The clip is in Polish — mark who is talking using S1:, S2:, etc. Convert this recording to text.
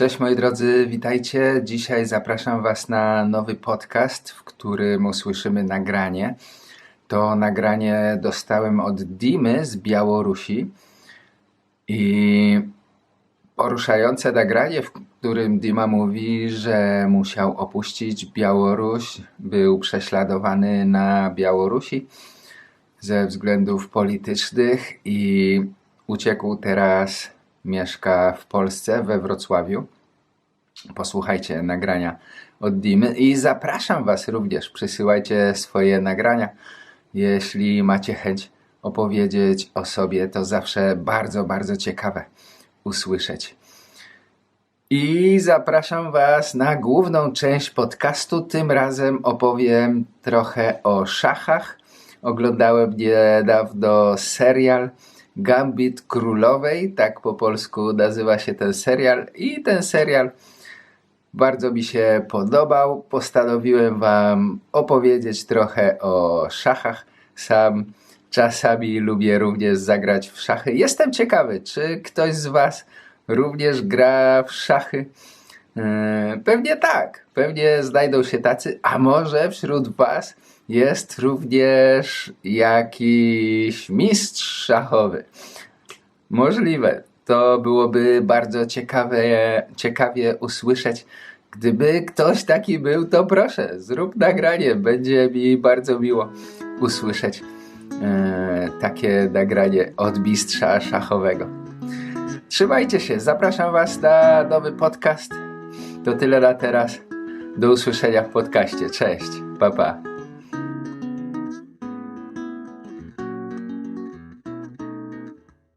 S1: Cześć moi drodzy, witajcie. Dzisiaj zapraszam Was na nowy podcast, w którym usłyszymy nagranie. To nagranie dostałem od Dimy z Białorusi i poruszające nagranie, w którym Dima mówi, że musiał opuścić Białoruś, był prześladowany na Białorusi ze względów politycznych i uciekł teraz, mieszka w Polsce, we Wrocławiu. Posłuchajcie nagrania od Dimy i zapraszam Was również. Przysyłajcie swoje nagrania. Jeśli macie chęć opowiedzieć o sobie, to zawsze bardzo, bardzo ciekawe usłyszeć. I zapraszam Was na główną część podcastu. Tym razem opowiem trochę o szachach. Oglądałem niedawno serial Gambit Królowej, tak po polsku nazywa się ten serial. I ten serial bardzo mi się podobał. Postanowiłem Wam opowiedzieć trochę o szachach. Sam czasami lubię również zagrać w szachy. Jestem ciekawy, czy ktoś z Was również gra w szachy? Yy, Pewnie tak. Pewnie znajdą się tacy, a może wśród Was jest również jakiś mistrz szachowy. Możliwe. To byłoby bardzo ciekawe, ciekawie usłyszeć. Gdyby ktoś taki był, to proszę, zrób nagranie. Będzie mi bardzo miło usłyszeć e, takie nagranie od mistrza szachowego. Trzymajcie się, zapraszam Was na nowy podcast. To tyle na teraz. Do usłyszenia w podcaście. Cześć, pa pa.